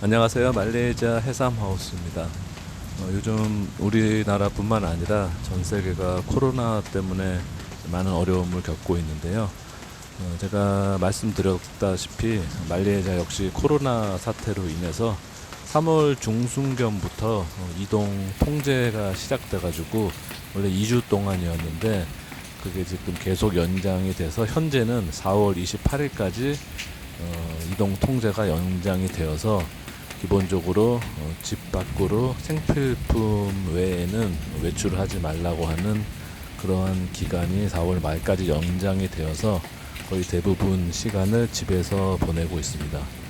안녕하세요. 말레이시아 해삼하우스입니다. 어, 요즘 우리나라뿐만 아니라 전 세계가 코로나 때문에 많은 어려움을 겪고 있는데요. 어, 제가 말씀드렸다시피 말레이시아 역시 코로나 사태로 인해서 3월 중순경부터 어, 이동 통제가 시작돼가지고 원래 2주 동안이었는데 그게 지금 계속 연장이 돼서 현재는 4월 28일까지 어, 이동 통제가 연장이 되어서 기본적으로 어, 집 밖으로 생필품 외에는 외출을 하지 말라고 하는 그러한 기간이 4월 말까지 연장이 되어서 거의 대부분 시간을 집에서 보내고 있습니다.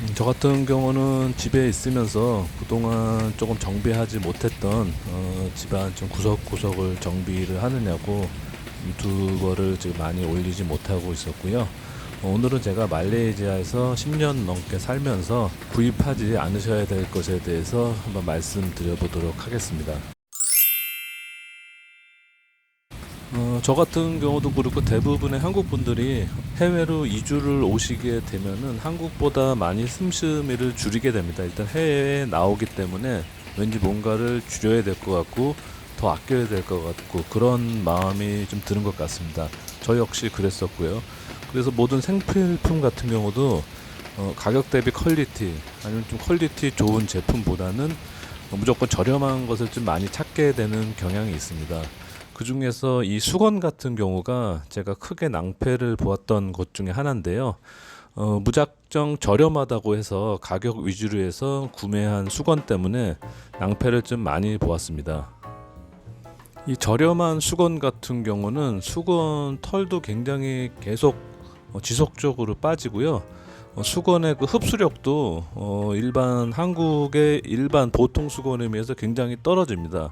음, 저 같은 경우는 집에 있으면서 그동안 조금 정비하지 못했던 어, 집안 좀 구석구석을 정비를 하느냐고 유튜버를 지금 많이 올리지 못하고 있었고요. 어, 오늘은 제가 말레이시아에서 10년 넘게 살면서 구입하지 않으셔야 될 것에 대해서 한번 말씀드려 보도록 하겠습니다. 저 같은 경우도 그렇고 대부분의 한국 분들이 해외로 이주를 오시게 되면은 한국보다 많이 씀씀이를 줄이게 됩니다. 일단 해외에 나오기 때문에 왠지 뭔가를 줄여야 될 것 같고 더 아껴야 될 것 같고 그런 마음이 좀 드는 것 같습니다. 저 역시 그랬었고요. 그래서 모든 생필품 같은 경우도 어, 가격 대비 퀄리티 아니면 좀 퀄리티 좋은 제품보다는 어, 무조건 저렴한 것을 좀 많이 찾게 되는 경향이 있습니다. 그 중에서 이 수건 같은 경우가 제가 크게 낭패를 보았던 것 중에 하나인데요. 어, 무작정 저렴하다고 해서 가격 위주로 해서 구매한 수건 때문에 낭패를 좀 많이 보았습니다. 이 저렴한 수건 같은 경우는 수건 털도 굉장히 계속 어, 지속적으로 빠지고요. 어, 수건의 그 흡수력도 어, 일반 한국의 일반 보통 수건에 비해서 굉장히 떨어집니다.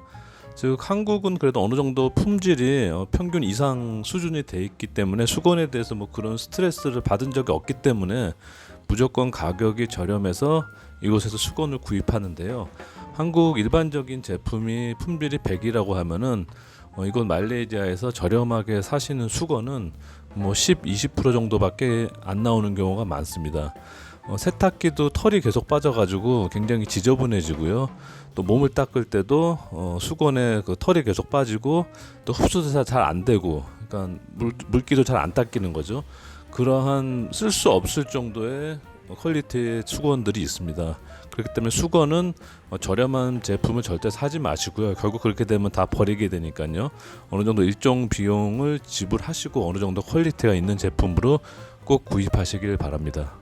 즉 한국은 그래도 어느 정도 품질이 어, 평균 이상 수준이 돼 있기 때문에 수건에 대해서 뭐 그런 스트레스를 받은 적이 없기 때문에 무조건 가격이 저렴해서 이곳에서 수건을 구입하는데요. 한국 일반적인 제품이 품질이 100이라고 하면은 어, 이곳 말레이시아에서 저렴하게 사시는 수건은 뭐 10, 20% 정도밖에 안 나오는 경우가 많습니다. 어, 세탁기도 털이 계속 빠져가지고 굉장히 지저분해지고요. 또 몸을 닦을 때도 어, 수건에 그 털이 계속 빠지고 또 흡수가 잘안 되고, 그러니까 물, 물기도 잘 안 닦이는 거죠. 그러한 쓸 수 없을 정도의 퀄리티의 수건들이 있습니다. 그렇기 때문에 수건은 어, 저렴한 제품을 절대 사지 마시고요. 결국 그렇게 되면 다 버리게 되니까요. 어느 정도 일정 비용을 지불하시고 어느 정도 퀄리티가 있는 제품으로 꼭 구입하시길 바랍니다.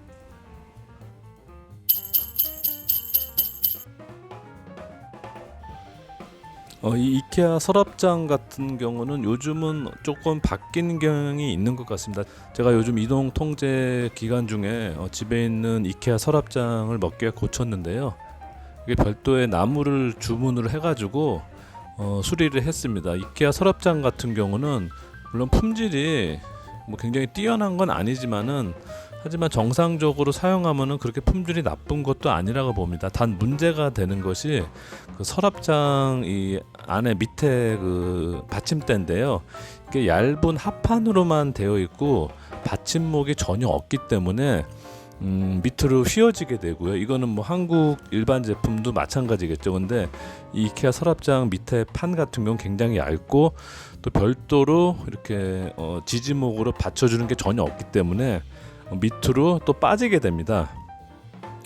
어, 이 이케아 서랍장 같은 경우는 요즘은 조금 바뀐 경향이 있는 것 같습니다. 제가 요즘 이동 통제 기간 중에 어, 집에 있는 이케아 서랍장을 몇 개 고쳤는데요. 이게 별도의 나무를 주문을 해가지고 어, 수리를 했습니다. 이케아 서랍장 같은 경우는 물론 품질이 뭐 굉장히 뛰어난 건 아니지만은 하지만 정상적으로 사용하면은 그렇게 품질이 나쁜 것도 아니라고 봅니다. 단 문제가 되는 것이 그 서랍장 이 안에 밑에 그 받침대인데요. 이게 얇은 합판으로만 되어 있고 받침목이 전혀 없기 때문에 음, 밑으로 휘어지게 되고요. 이거는 뭐 한국 일반 제품도 마찬가지겠죠. 근데 이 이케아 서랍장 밑에 판 같은 경우는 굉장히 얇고 또 별도로 이렇게 어, 지지목으로 받쳐주는 게 전혀 없기 때문에 밑으로 또 빠지게 됩니다.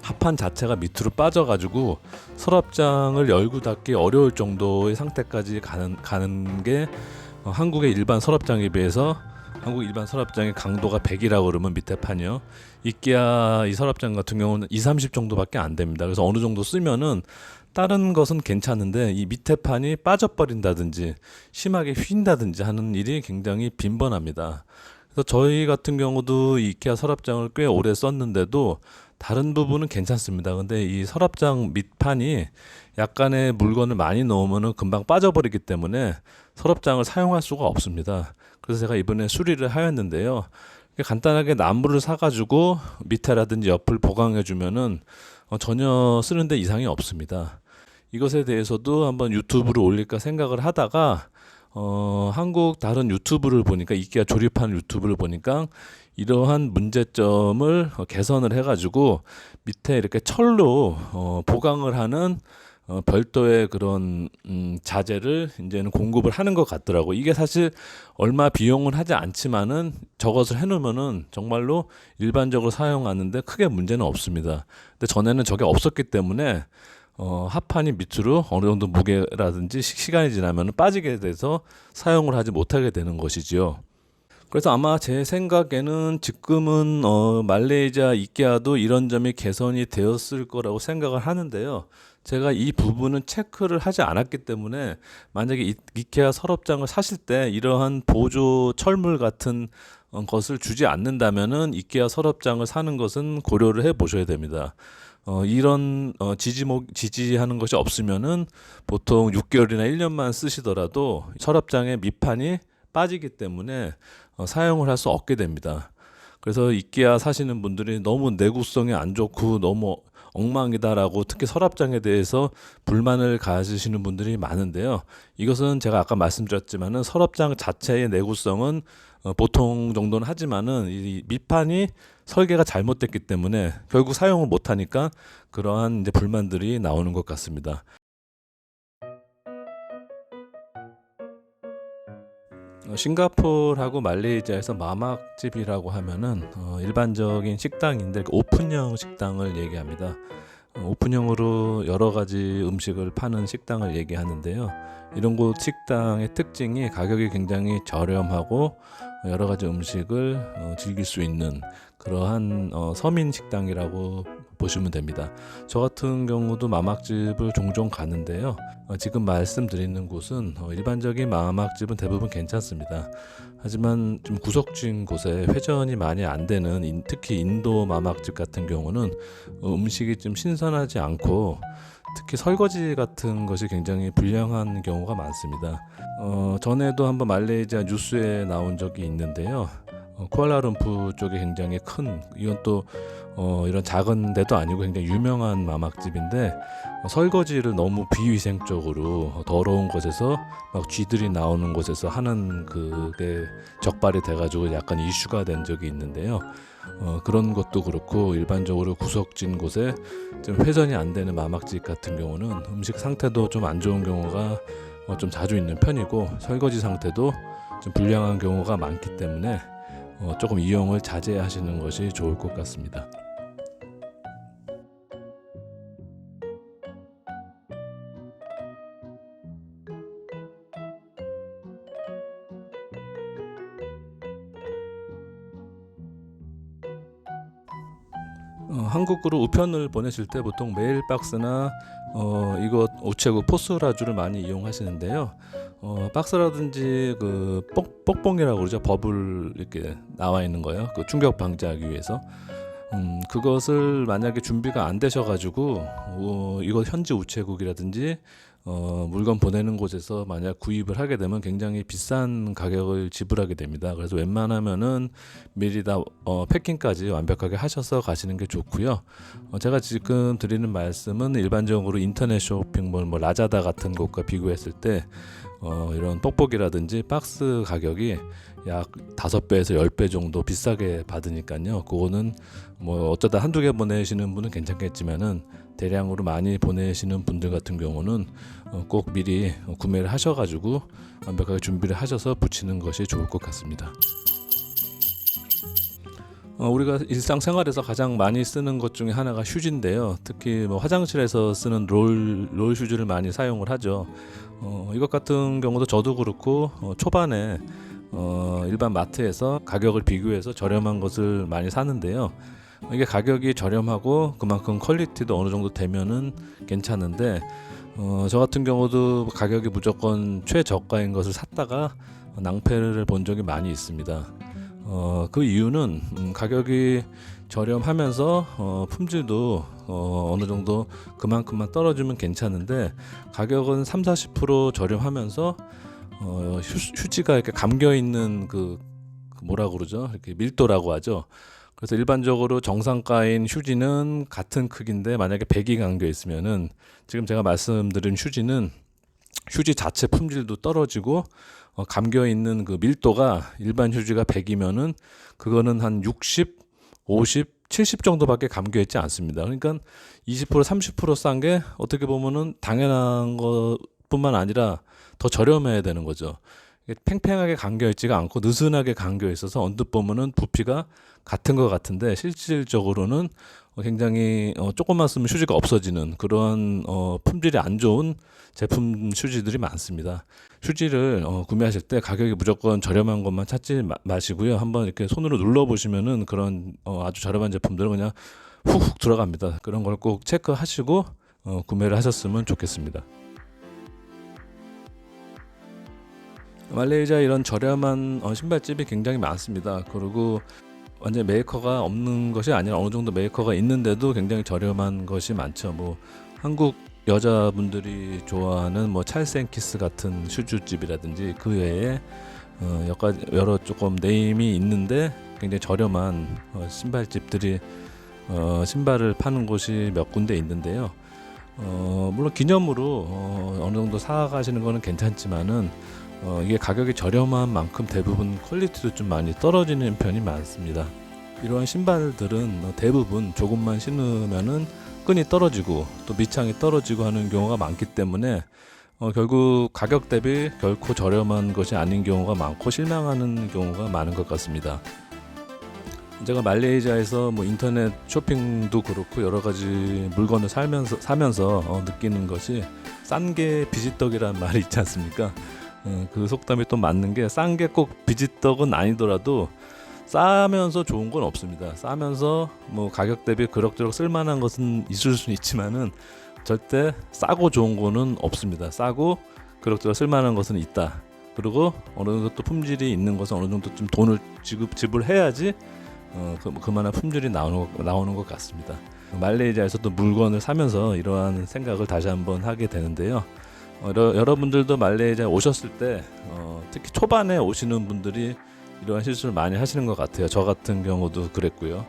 합판 자체가 밑으로 빠져가지고 서랍장을 열고 닫기 어려울 정도의 상태까지 가는 가는 게 어, 한국의 일반 서랍장에 비해서 한국 일반 서랍장의 강도가 100이라고 그러면 밑에 판이요. 이케아 이 서랍장 같은 경우는 2, 30 정도밖에 안 됩니다. 그래서 어느 정도 쓰면은 다른 것은 괜찮은데 이 밑에 판이 빠져버린다든지 심하게 휜다든지 하는 일이 굉장히 빈번합니다. 그래서 저희 같은 경우도 이 이케아 서랍장을 꽤 오래 썼는데도 다른 부분은 괜찮습니다. 근데 이 서랍장 밑판이 약간의 물건을 많이 넣으면은 금방 빠져버리기 때문에 서랍장을 사용할 수가 없습니다. 그래서 제가 이번에 수리를 하였는데요. 간단하게 나무를 사가지고 밑에라든지 옆을 보강해주면은 어, 전혀 쓰는데 이상이 없습니다. 이것에 대해서도 한번 유튜브로 올릴까 생각을 하다가 어, 한국 다른 유튜브를 보니까 이케아 조립하는 유튜브를 보니까 이러한 문제점을 어, 개선을 해가지고 밑에 이렇게 철로 어, 보강을 하는 어, 별도의 그런 음, 자재를 이제는 공급을 하는 것 같더라고. 이게 사실 얼마 비용은 하지 않지만은 저것을 해놓으면은 정말로 일반적으로 사용하는데 크게 문제는 없습니다. 근데 전에는 저게 없었기 때문에 어, 합판이 밑으로 어느 정도 무게라든지 시- 시간이 지나면 빠지게 돼서 사용을 하지 못하게 되는 것이지요. 그래서 아마 제 생각에는 지금은 어, 말레이시아 이케아도 이런 점이 개선이 되었을 거라고 생각을 하는데요. 제가 이 부분은 체크를 하지 않았기 때문에 만약에 이- 이케아 서랍장을 사실 때 이러한 보조 철물 같은 어, 것을 주지 않는다면은 이케아 서랍장을 사는 것은 고려를 해 보셔야 됩니다. 어, 이런 어, 지지목 지지하는 것이 없으면은 보통 6개월이나 1년만 쓰시더라도 서랍장의 밑판이 빠지기 때문에 어, 사용을 할 수 없게 됩니다. 그래서 이케아 사시는 분들이 너무 내구성이 안 좋고 너무 엉망이다라고 특히 서랍장에 대해서 불만을 가지시는 분들이 많은데요. 이것은 제가 아까 말씀드렸지만은 서랍장 자체의 내구성은 어, 보통 정도는 하지만은 이 밑판이 설계가 잘못됐기 때문에 결국 사용을 못 하니까 그러한 이제 불만들이 나오는 것 같습니다. 어, 싱가포르하고 말레이시아에서 마막집이라고 하면은 어, 일반적인 식당인데 그 오픈형 식당을 얘기합니다. 어, 오픈형으로 여러 가지 음식을 파는 식당을 얘기하는데요. 이런 곳 식당의 특징이 가격이 굉장히 저렴하고 여러 가지 음식을 어, 즐길 수 있는 그러한 어, 서민 식당이라고 보시면 됩니다. 저 같은 경우도 마막집을 종종 가는데요. 어, 지금 말씀드리는 곳은 어, 일반적인 마막집은 대부분 괜찮습니다. 하지만 좀 구석진 곳에 회전이 많이 안 되는 인- 특히 인도 마막집 같은 경우는 어, 음식이 좀 신선하지 않고 특히 설거지 같은 것이 굉장히 불량한 경우가 많습니다. 어, 전에도 한번 말레이시아 뉴스에 나온 적이 있는데요. 어, 쿠알라룸푸 쪽에 굉장히 큰 이건 또 어, 이런 작은 데도 아니고 굉장히 유명한 마막집인데 어, 설거지를 너무 비위생적으로 어, 더러운 곳에서 막 쥐들이 나오는 곳에서 하는 그게 적발이 돼가지고 약간 이슈가 된 적이 있는데요. 어, 그런 것도 그렇고 일반적으로 구석진 곳에 좀 회전이 안 되는 마막집 같은 경우는 음식 상태도 좀 안 좋은 경우가 어, 좀 자주 있는 편이고 설거지 상태도 좀 불량한 경우가 많기 때문에 어, 조금 이용을 자제하시는 것이 좋을 것 같습니다. 어, 한국으로 우편을 보내실 때 보통 메일 박스나 어, 이거 우체국 포스라주를 많이 이용하시는데요. 어, 박스라든지 그 뽁, 뽁뽕이라고 그러죠. 버블 이렇게 나와 있는 거예요. 그 충격 방지하기 위해서. 음, 그것을 만약에 준비가 안 되셔가지고 어, 이거 현지 우체국이라든지 어, 물건 보내는 곳에서 만약 구입을 하게 되면 굉장히 비싼 가격을 지불하게 됩니다. 그래서 웬만하면은 미리 다 어, 패킹까지 완벽하게 하셔서 가시는 게 좋고요. 어, 제가 지금 드리는 말씀은 일반적으로 인터넷 쇼핑몰, 뭐 라자다 같은 곳과 비교했을 때 어, 이런 뽁뽁이라든지 박스 가격이 약 다섯 배에서 열 배 정도 비싸게 받으니까요. 그거는 뭐 어쩌다 한두 개 보내시는 분은 괜찮겠지만은 대량으로 많이 보내시는 분들 같은 경우는 어, 꼭 미리 어, 구매를 하셔가지고 완벽하게 준비를 하셔서 붙이는 것이 좋을 것 같습니다. 어, 우리가 일상생활에서 가장 많이 쓰는 것 중에 하나가 휴지인데요. 특히 뭐 화장실에서 쓰는 롤, 롤 휴지를 많이 사용을 하죠. 어, 이것 같은 경우도 저도 그렇고 어, 초반에 어, 일반 마트에서 가격을 비교해서 저렴한 것을 많이 사는데요. 이게 가격이 저렴하고 그만큼 퀄리티도 어느 정도 되면은 괜찮은데 어, 저 같은 경우도 가격이 무조건 최저가인 것을 샀다가 낭패를 본 적이 많이 있습니다. 어, 그 이유는 음, 가격이 저렴하면서 어, 품질도 어, 어느 정도 그만큼만 떨어지면 괜찮은데 가격은 3, 40% 저렴하면서 어, 휴, 휴지가 이렇게 감겨 있는 그, 그 뭐라 그러죠? 이렇게 밀도라고 하죠. 그래서 일반적으로 정상가인 휴지는 같은 크기인데 만약에 100이 감겨 있으면은 지금 제가 말씀드린 휴지는 휴지 자체 품질도 떨어지고 어, 감겨 있는 그 밀도가 일반 휴지가 100이면은 그거는 한 60, 50, 70 정도밖에 감겨 있지 않습니다. 그러니까 20% 30%싼 게 어떻게 보면은 당연한 것뿐만 아니라 더 저렴해야 되는 거죠. 팽팽하게 감겨 있지가 않고 느슨하게 감겨 있어서 언뜻 보면은 부피가 같은 것 같은데 실질적으로는 어, 굉장히 어, 조금만 쓰면 휴지가 없어지는 그러한 어, 품질이 안 좋은 제품 휴지들이 많습니다. 휴지를 어, 구매하실 때 가격이 무조건 저렴한 것만 찾지 마, 마시고요. 한번 이렇게 손으로 눌러 보시면은 그런 어, 아주 저렴한 제품들은 그냥 훅훅 들어갑니다. 그런 걸 꼭 체크하시고 어, 구매를 하셨으면 좋겠습니다. 말레이시아 이런 저렴한 어, 신발집이 굉장히 많습니다. 그리고 완전 메이커가 없는 것이 아니라 어느 정도 메이커가 있는데도 굉장히 저렴한 것이 많죠. 뭐 한국 여자분들이 좋아하는 뭐 찰생키스 같은 슈즈집이라든지 그 외에 어, 여러, 여러 조금 네임이 있는데 굉장히 저렴한 어, 신발집들이 어, 신발을 파는 곳이 몇 군데 있는데요. 어, 물론 기념으로 어, 어느 정도 사가시는 거는 괜찮지만은 어, 이게 가격이 저렴한 만큼 대부분 퀄리티도 좀 많이 떨어지는 편이 많습니다. 이러한 신발들은 어, 대부분 조금만 신으면은 끈이 떨어지고 또 밑창이 떨어지고 하는 경우가 많기 때문에 어, 결국 가격 대비 결코 저렴한 것이 아닌 경우가 많고 실망하는 경우가 많은 것 같습니다. 제가 말레이시아에서 뭐 인터넷 쇼핑도 그렇고 여러 가지 물건을 살면서 사면서 어, 느끼는 것이 싼 게 비지떡이라는 말이 있지 않습니까? 어, 그 속담이 또 맞는 게 싼 게 꼭 비지떡은 아니더라도 싸면서 좋은 건 없습니다. 싸면서 뭐 가격 대비 그럭저럭 쓸만한 것은 있을 수는 있지만은 절대 싸고 좋은 거는 없습니다. 싸고 그럭저럭 쓸만한 것은 있다. 그리고 어느 정도 또 품질이 있는 것은 어느 정도 좀 돈을 지급 지불해야지 어, 그, 그만한 품질이 나오는 것, 나오는 것 같습니다. 말레이시아에서도 물건을 사면서 이러한 생각을 다시 한번 하게 되는데요. 어, 여러, 여러분들도 말레이시아 오셨을 때 어, 특히 초반에 오시는 분들이 이러한 실수를 많이 하시는 것 같아요. 저 같은 경우도 그랬고요.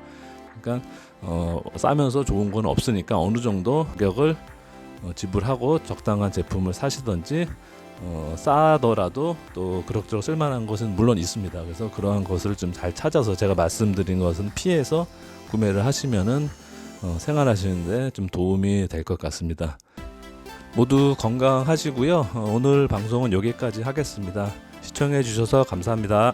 그러니까 어, 싸면서 좋은 건 없으니까 어느 정도 가격을 어, 지불하고 적당한 제품을 사시던지 어, 싸더라도 또 그럭저럭 쓸만한 것은 물론 있습니다. 그래서 그러한 것을 좀 잘 찾아서 제가 말씀드린 것은 피해서 구매를 하시면은 어, 생활하시는데 좀 도움이 될 것 같습니다. 모두 건강하시고요. 어, 오늘 방송은 여기까지 하겠습니다. 시청해 주셔서 감사합니다.